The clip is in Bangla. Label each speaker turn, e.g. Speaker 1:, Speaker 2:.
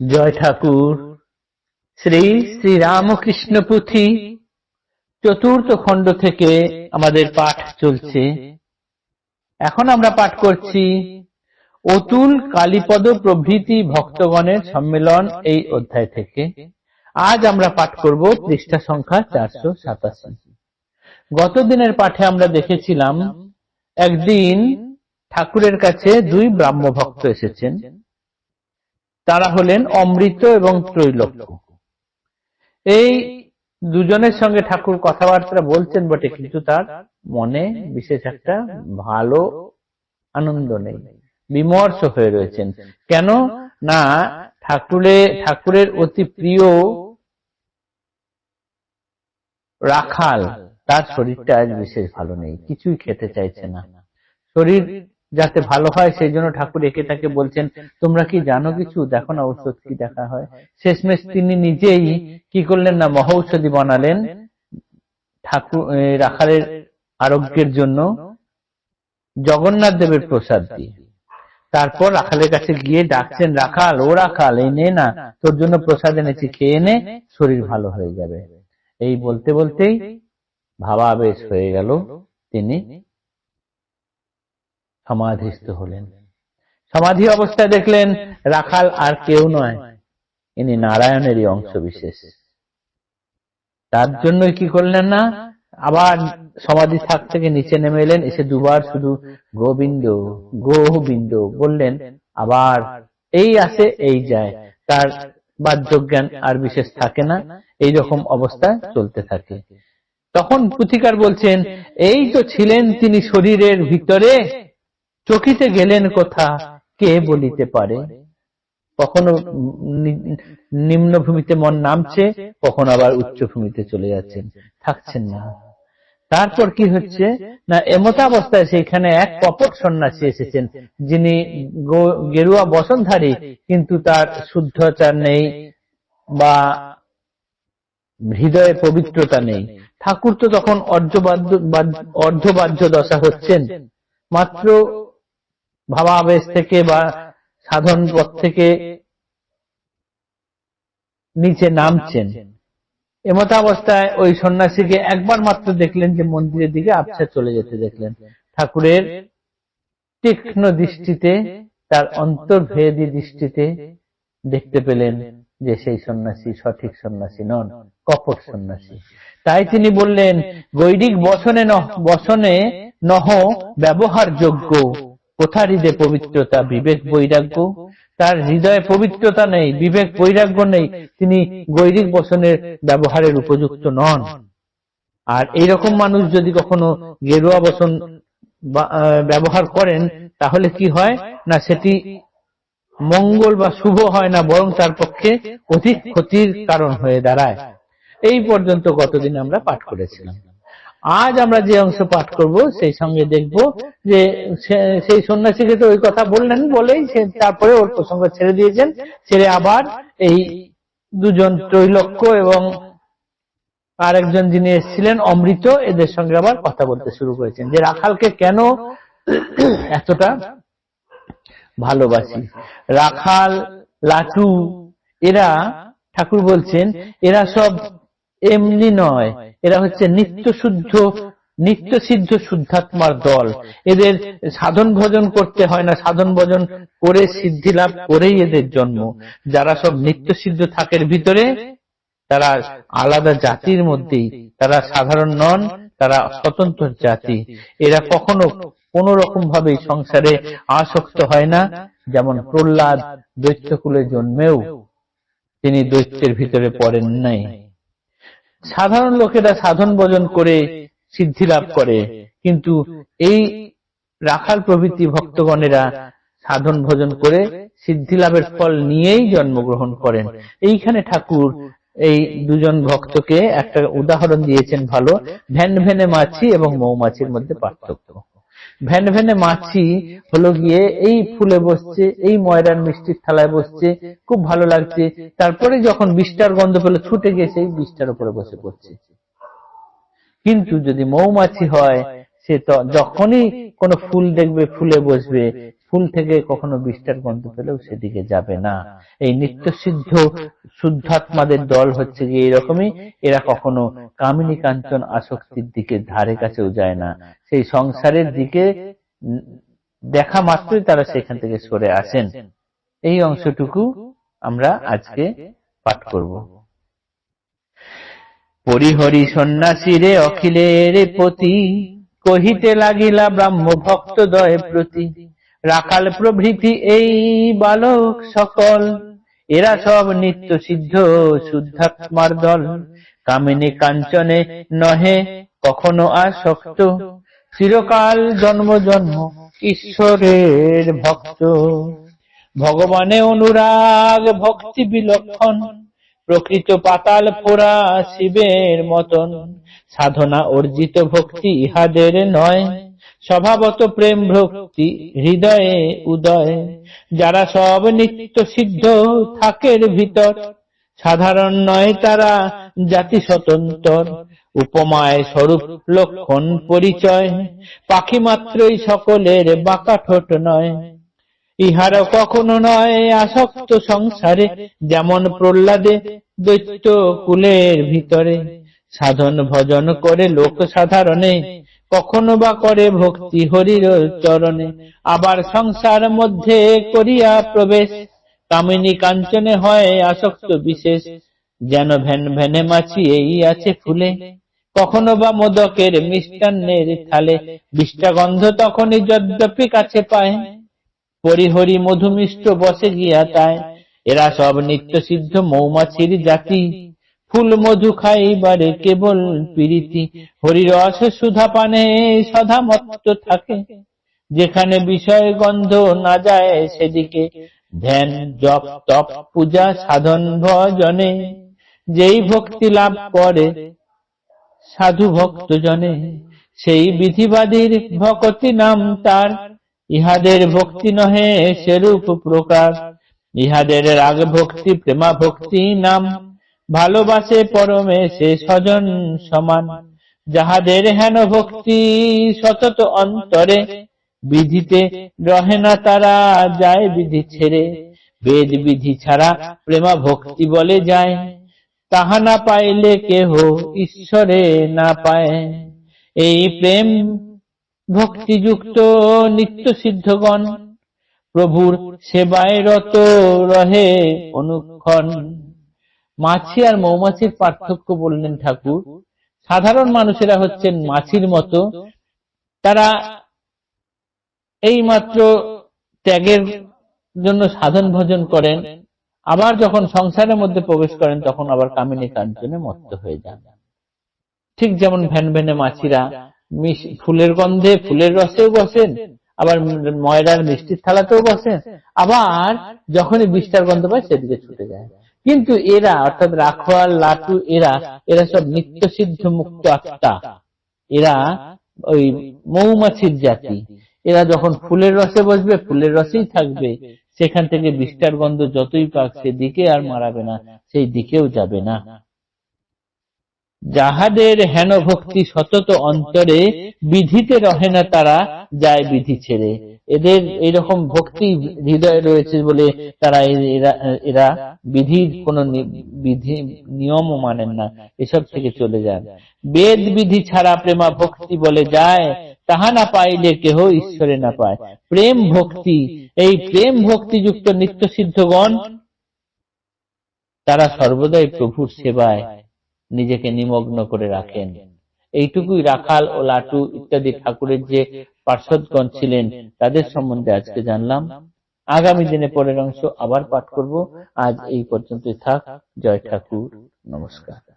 Speaker 1: জয় ঠাকুর। শ্রী শ্রী রামকৃষ্ণ পুঁথি চতুর্থ খণ্ড থেকে আমাদের পাঠ চলছে। এখন আমরা পাঠ করছি, অতুল কালীপদ প্রভৃতি ভক্তগণের সম্মেলন এই অধ্যায় থেকে। আজ আমরা পাঠ করব পৃষ্ঠা সংখ্যা চারশো সাতাশি। গত দিনের পাঠে আমরা দেখেছিলাম, একদিন ঠাকুরের কাছে দুই ব্রাহ্ম ভক্ত এসেছেন। তারা হলেন অমৃত এবং ত্রৈলোক্য। এই দুজনের সঙ্গে ঠাকুর কথাবার্তা বলছেন বটে, কিন্তু তার মনে বিশেষ একটা ভালো আনন্দ নেই, বিমর্ষ হয়ে রয়েছেন। কেন? না, ঠাকুরে, ঠাকুরের অতি প্রিয় রাখাল, তার শরীরটা আজ বিশেষ ভালো নেই, কিছুই খেতে চাইছে না। শরীর যাতে ভালো হয়, সেই জন্য ঠাকুর একে তাকে বলছেন, তোমরা কি জানো কিছু? দেখো না ঔষধ কি দেখা হয়। শেষমেশ তিনি নিজেই কি করলেন না, মহৌষধি বানালেন ঠাকুর রাখালের আরোগ্যের জন্য জগন্নাথ দেবের প্রসাদ দিয়ে। তারপর রাখালের কাছে গিয়ে ডাকছেন, রাখাল, ও রাখাল, এই নে না, তোর জন্য প্রসাদ এনেছি, খেয়ে নে, শরীর ভালো হয়ে যাবে। এই বলতে বলতেই ভাবাবেশ হয়ে গেল তিনি সমাধিস্থ হলেন। সমাধি অবস্থায় দেখলেন রাখাল আর কেউ নয়, ইনি নারায়ণেরই অংশ বিশেষ। তার জন্যই কি করলেন না? আবার সমাধি থাক থেকে নিচে নেমে এলেন, এসে দুবার শুধু গোবিন্দ গোবিন্দ বললেন, আবার এই আসে এই যায়। তার বাহ্য জ্ঞান আর বিশেষ থাকে না, এই রকম অবস্থা চলতে থাকে। তখন পুথিকার বলছেন, এই তো ছিলেন তিনি শরীরের ভিতরে চকিতে গেলেন কথা কে বলিতে পারে? কখনো নিম্নভূমিতে মন নামছে, কখনো আবার উচ্চভূমিতে চলে যাচ্ছেন, থাকছেন না। তারপর কি হচ্ছে? না এমতাবস্থায় সেইখানে এক কপট সন্ন্যাসী এসেছেন, যিনি গেরুয়া বসনধারী, কিন্তু তার শুদ্ধতা নেই বা হৃদয়ে পবিত্রতা নেই। ঠাকুর তো তখন অর্ধবাহ্য দশা হচ্ছেন। মাত্র ভাবাবেশ থেকে বা সাধন পথ থেকে নিচে নামছেন। এমতাবস্থায় ওই সন্ন্যাসীকে একবার মাত্র দেখলেন যে মন্দিরের দিকে আবছা চলে যেতে দেখলেন। ঠাকুরের তীক্ষ্ণ দৃষ্টিতে, তার অন্তর্ভেদী দৃষ্টিতে দেখতে পেলেন যে সেই সন্ন্যাসী সঠিক সন্ন্যাসী নন, কপট সন্ন্যাসী। তাই তিনি বললেন, গৈরিক বসনে বসনে নহ ব্যবহারযোগ্য। কোথা হৃদে পবিত্রতা, বিবেক বৈরাগ্য? তার হৃদয়ে পবিত্রতা নেই, বিবেক বৈরাগ্য নেই, তিনি গৈরিক বসনের ব্যবহারের উপযুক্ত নন। আর এইরকম মানুষ যদি কখনো গেরুয়া বসন ব্যবহার করেন, তাহলে কি হয়? না, সেটি মঙ্গল বা শুভ হয় না, বরং তার পক্ষে অধিক ক্ষতির কারণ হয়ে দাঁড়ায়। এই পর্যন্ত গতদিন আমরা পাঠ করেছিলাম? আজ আমরা যে অংশ পাঠ করব, সেই সঙ্গে দেখব যে সেই সন্ন্যাসীকে তো ওই কথা বললেন বলেই তারপরে ওর প্রসঙ্গ ছেড়ে দিয়েছেন, ছেড়ে আবার এই দুজন ত্রৈলক্য এবং আরেকজন যিনি এসেছিলেন, অমৃত, এদের সঙ্গে আবার কথা বলতে শুরু করেছেন। যে রাখালকে কেন এতটা ভালোবাসি? রাখাল, লাটু, এরা, ঠাকুর বলছেন, এরা সব এমনি নয়। এরা হচ্ছে নিত্য শুদ্ধ নিত্য সিদ্ধ শুদ্ধাত্মার দল। এদের সাধন ভজন করতে হয় না, সাধন ভজন করে সিদ্ধি লাভ করেই এদের জন্ম। যারা সব নিত্য সিদ্ধ থাকের ভিতরে, তারা আলাদা জাতির মধ্যেই, তারা সাধারণ নন, তারা স্বতন্ত্র জাতি। এরা কখনো কোন রকম ভাবে সংসারে আসক্ত হয় না, যেমন প্রহ্লাদ দৈত্যকুলে জন্মেও তিনি দৈত্যের ভিতরে পড়েন নাই। সাধারণ লোকেরা সাধন ভোজন করে সিদ্ধি লাভ করে। কিন্তু এই রাখাল প্রভৃতি ভক্তগণেরা সাধন ভোজন করে সিদ্ধি লাভের ফল নিয়েই জন্মগ্রহণ করেন। এইখানে ঠাকুর এই দুজন ভক্তকে একটা উদাহরণ দিয়েছেন ভালো। ভ্যান ভ্যানে মাছি এবং মৌমাছির মধ্যে পার্থক্য। ভ্যান ভ্যানে মাছি হলো গিয়ে এই ফুলে বসছে, এই ময়রার মিষ্টির থালায় বসছে, খুব ভালো লাগছে। তারপরে যখন বিষ্টার গন্ধ পেলে, ছুটে গেছে সেই বিষ্টার উপরে বসে পড়ছে। কিন্তু যদি মৌমাছি হয়, সে তো যখনই কোনো ফুল দেখবে, ফুলে বসবে ফুল থেকে কখনো বিষ্ঠার গন্ধ পেলেও সেদিকে যাবে না। এই নিত্য সিদ্ধ শুদ্ধাত্মাদের দল হচ্ছে গিয়ে এরকমই, এরা কখনো কামিনী কাঞ্চন আসক্তির দিকে ধারে কাছেও যায় না। সেই সংসারের দিকে দেখা মাত্রই তারা সেখান থেকে সরে আসেন। এই অংশটুকু আমরা আজকে পাঠ করব। পরিহরি সন্ন্যাসীরে অখিলের পতি কহিতে লাগিলা ব্রাহ্ম ভক্ত দয় প্রতি। রাখাল প্রভৃতি এই বালক সকল। এরা সব নিত্য সিদ্ধ শুদ্ধাত্মার দল। কামিনী কাঞ্চনে নহে, কখনো আসক্ত। চিরকাল জন্ম জন্ম ঈশ্বরের ভক্ত। ভগবানে অনুরাগ, ভক্তি বিলক্ষণ। প্রকৃত পাতাল ফোরা শিবের মতন। সাধনা অর্জিত ভক্তি ইহাদের নয়। স্বভাবত প্রেম ভক্তি, হৃদয়ে উদয়। যারা সব নিত্য সিদ্ধ থাকের ভিতর, সাধারণ নয় তারা জাতি স্বতন্ত্র। উপমায় স্বরূপ লক্ষণ পরিচয়, পাখি মাত্রই সকলের বাঁকা ঠোঁট নয়। ইহার কখনো নয় আসক্ত সংসারে, যেমন প্রহ্লাদে দৈত্য কুলের ভিতরে। সাধন ভজন করে লোক সাধারণে কখনো বা করে ভক্তি হরির চরণে। আবার সংসার মধ্যে করিয়া প্রবেশ, কামিনী কাঞ্চনে হয় আসক্ত বিশেষ। যেন ভ্যান ভ্যানে মাছি এই আছে ফুলে। কখনো বা মোদকের মিষ্টান্নের থালে বিষ্টাগন্ধ তখনই যদ্যপি কাছে পায়। পরিহরি মধুমিষ্ট বসে গিয়া তাই। এরা সব নিত্য সিদ্ধ মৌমাছির জাতি। ফুল মধু খাইবারে কেবল প্রীতি। হরিরস সুধা পানে সদা মত্ত থাকে। যেখানে বিষয় গন্ধ না যায় সেদিকে ধ্যান, জপ, তপ, পূজা, সাধন, ভজনে। যেই ভক্তি লাভ করে সাধু ভক্ত জনে সেই বিধিবাদীর ভকতি নাম তার। ইহাদের ভক্তি নহে সেরূপ প্রকার। ইহাদের রাগ ভক্তি প্রেমা ভক্তি নাম ভালোবাসে পরমে সে স্বজন সমান। যাহাদের হেন ভক্তি সতত অন্তরে, বিধিতে রহে না তারা, যায় বিধি ছেড়ে। বেদ বিধি ছাড়া প্রেমা ভক্তি বলে যায়। তাহা না পাইলে কেহ ঈশ্বরে না পায়। এই প্রেম ভক্তিযুক্ত নিত্য সিদ্ধগণ, প্রভুর সেবায় রত রহে অনুক্ষণ। মাছি আর মৌমাছির পার্থক্য বললেন ঠাকুর। সাধারণ মানুষেরা হচ্ছেন মাছির মতো। তারা এই মাত্র ত্যাগের জন্য সাধন ভজন করেন। আবার যখন সংসারের মধ্যে প্রবেশ করেন তখন আবার কামিনী কাঞ্চনে মত্ত হয়ে যান। ঠিক যেমন ভ্যান ভ্যানে মাছিরা ফুলের গন্ধে ফুলের রসেও বসেন আবার ময়দার মিষ্টির থালাতেও বসেন। আবার যখনই বিষ্ঠার গন্ধ পায় সেদিকে ছুটে যায়। কিন্তু এরা, অর্থাৎ রাখোয়াল লাটু, এরা এরা সব নিত্য সিদ্ধ মুক্ত আত্মা। এরা ওই মৌমাছির জাতি। এরা যখন ফুলের রসে বসবে, ফুলের রসেই থাকবে। সেখান থেকে বিষ্ঠার গন্ধ যতই পাক, সেদিকে আর মারাবে না, সেই দিকেও যাবে না। যাহাদের হেন ভক্তি সতত অন্তরে বিধিতে রহে না তারা যায় বিধি ছেড়ে। এদের এইরকম ভক্তি হৃদয়ে রয়েছে বলে তারা এরা বিধির কোন বিধি নিয়মও মানেন না। এসব থেকে চলে যান। বেদ বিধি ছাড়া প্রেমা ভক্তি বলে যায় তাহা না পাইলে কেহ ঈশ্বরে না পায়। প্রেম ভক্তি এই প্রেম ভক্তিযুক্ত নিত্য সিদ্ধগণ তারা সর্বদাই প্রভুর সেবায়। নিজেকে নিমগ্ন করে রাখেন। এইটুকুই রাখাল ও লাটু ইত্যাদি ঠাকুরের যে পার্শ্বদগণ ছিলেন, তাদের সম্বন্ধে আজকে জানলাম। আগামী দিনে পরের অংশ আবার পাঠ করব। আজ এই পর্যন্তই থাক। জয় ঠাকুর। নমস্কার।